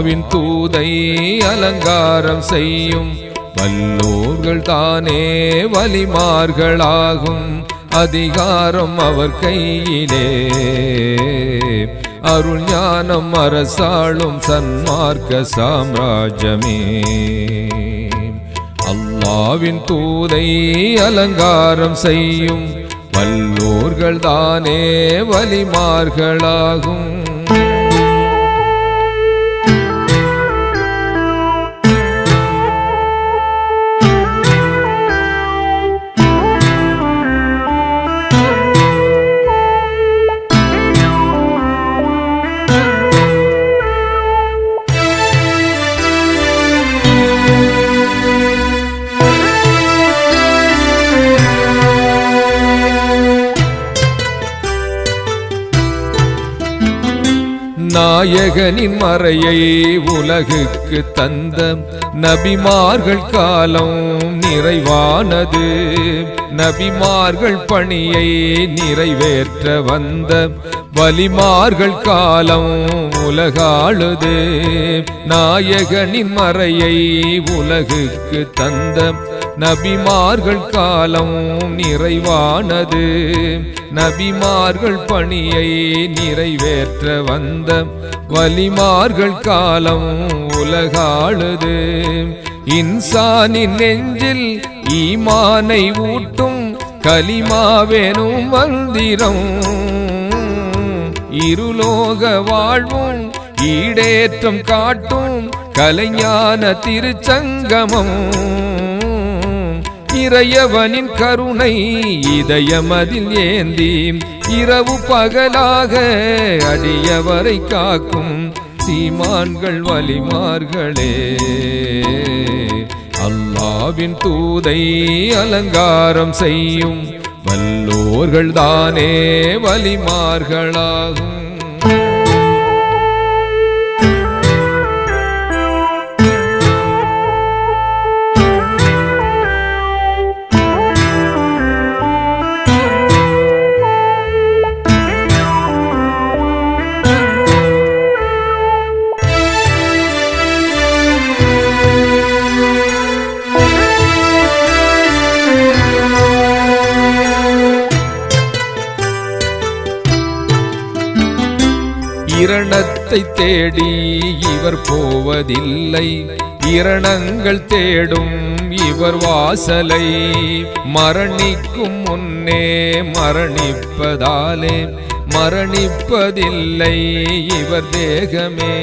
அல்லாவின் தூதை அலங்காரம் செய்யும் வல்லோர்கள் தானே வலிமார்களாகும். அதிகாரம் அவர் கையிலே. அருள் ஞானம் அரசாளும் சன்மார்க்க சாம்ராஜ்யமே. அல்லாவின் தூதை அலங்காரம் செய்யும் வல்லோர்கள் தானே வலிமார்களாகும். நாயகனின் மறையை உலகுக்கு தந்த நபிமார்கள் காலம் நிறைவானது. நபிமார்கள் பணியை நிறைவேற்ற வந்த வலிமார்கள் காலம் உலகாளுது. நாயகனின் மறையை உலகுக்கு தந்த நபிமார்கள் காலம் நிறைவானது. நபிமார்கள் பணியை நிறைவேற்ற வந்த வலிமார்கள் காலம் உலகாளுது இன்சானின் நெஞ்சில் ஈமானை ஊட்டும் கலிமாவெனும் மந்திரம். இருலோக வாழ்வும் ஈடேற்றம் காட்டும் கலைஞான திருச்சங்கமம். இறையவனின் கருணை இதயமதில் ஏந்தி இரவு பகலாக அடியவரை காக்கும் சீமான்கள் வலிமார்களே. அல்லாவின் தூதை அலங்காரம் செய்யும் வல்லோர்கள் தானே வலிமார்களாகும். இரணத்தை தேடி இவர் போவதில்லை. இரணங்கள் தேடும் இவர் வாசலை. மரணிக்கும் முன்னே மரணிப்பதாலே மரணிப்பதில்லை இவர் தேகமே.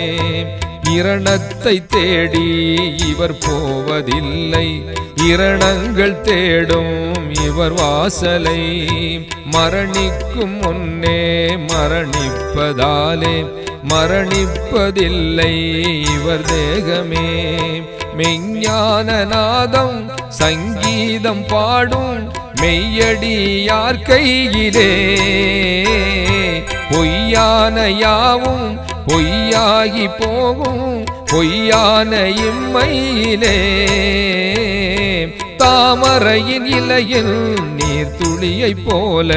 இரணத்தை தேடி இவர் போவதில்லை. இரணங்கள் தேடும் இவர் வாசலை. மரணிக்கும் முன்னே மரணிப்பதாலே மரணிப்பதில்லை இவர் தேகமே. மெஞ்ஞான நாதம் சங்கீதம் பாடும் மெய்யடியார் கையிலே. பொய்யான யாவும் பொய்யாகி போகும் பொய்யான இம்மையிலே. தாமரையின் இலையில் நீர்த்துளியை போல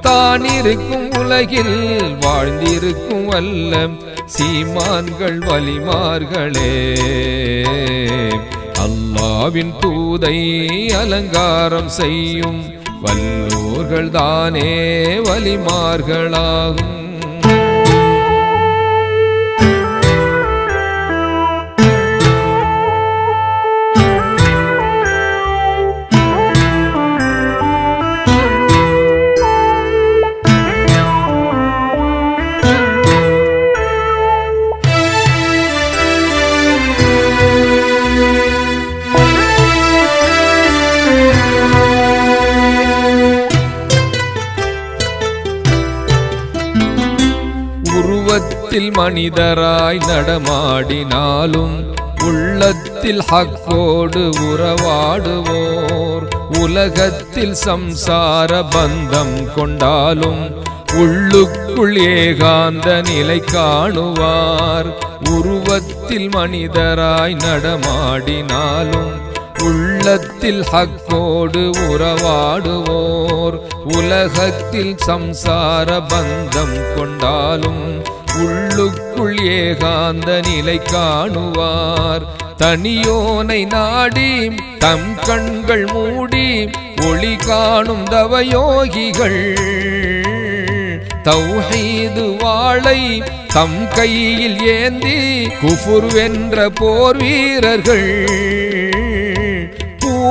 தான் இருக்கும் உலகில் வாழ்ந்திருக்கும் வல்ல சீமான்கள் வலிமார்களே அல்லாவின் தூதை அலங்காரம் செய்யும் வல்லோர்கள் தானே வலிமார்களாகும் உருவத்தில் மனிதராய் நடமாடினாலும் உள்ளத்தில் ஹக்கோடு உறவாடுவோர். உலகத்தில் சம்சார பந்தம் கொண்டாலும் உள்ளுக்குள் ஏகாந்த நிலை காணுவார். உருவத்தில் மனிதராய் நடமாடினாலும் உள்ளத்தில் ஹக்கோடு உறவாடுவோர் உலகத்தில் சம்சார பந்தம் கொண்டாலும் உள்ளுக்குள் ஏகாந்த நிலை காணுவார். தனியோனை நாடி தம் கண்கள் மூடி ஒளி காணும் தவயோகிகள். தௌஹீது வாளை தம் கையில் ஏந்தி குஃபுர் வென்ற போர் வீரர்கள்.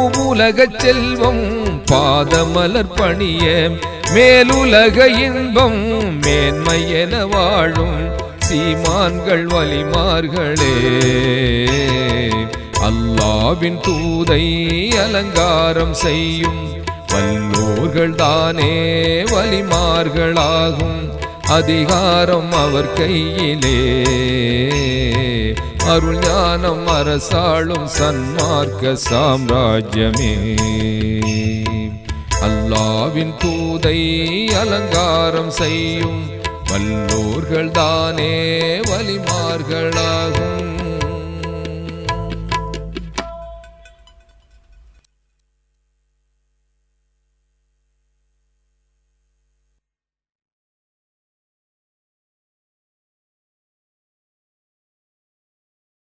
பூவுலகச் செல்வம் பாதமலர் பணிய மேலுலக இன்பம் மேன்மை என வாழும் சீமான்கள் வலிமார்களே. அல்லாவின் தூதை அலங்காரம் செய்யும் வல்லோர்கள் தானே வலிமார்களாகும் அதிகாரம் அவர் கையிலே. அருள் ஞானம் அரசாளும் சன்மார்க்க சாம்ராஜ்யமே. அல்லாவின் தூதை அலங்காரம் செய்யும் வல்லோர்கள் தானே வலிமார்களாகும்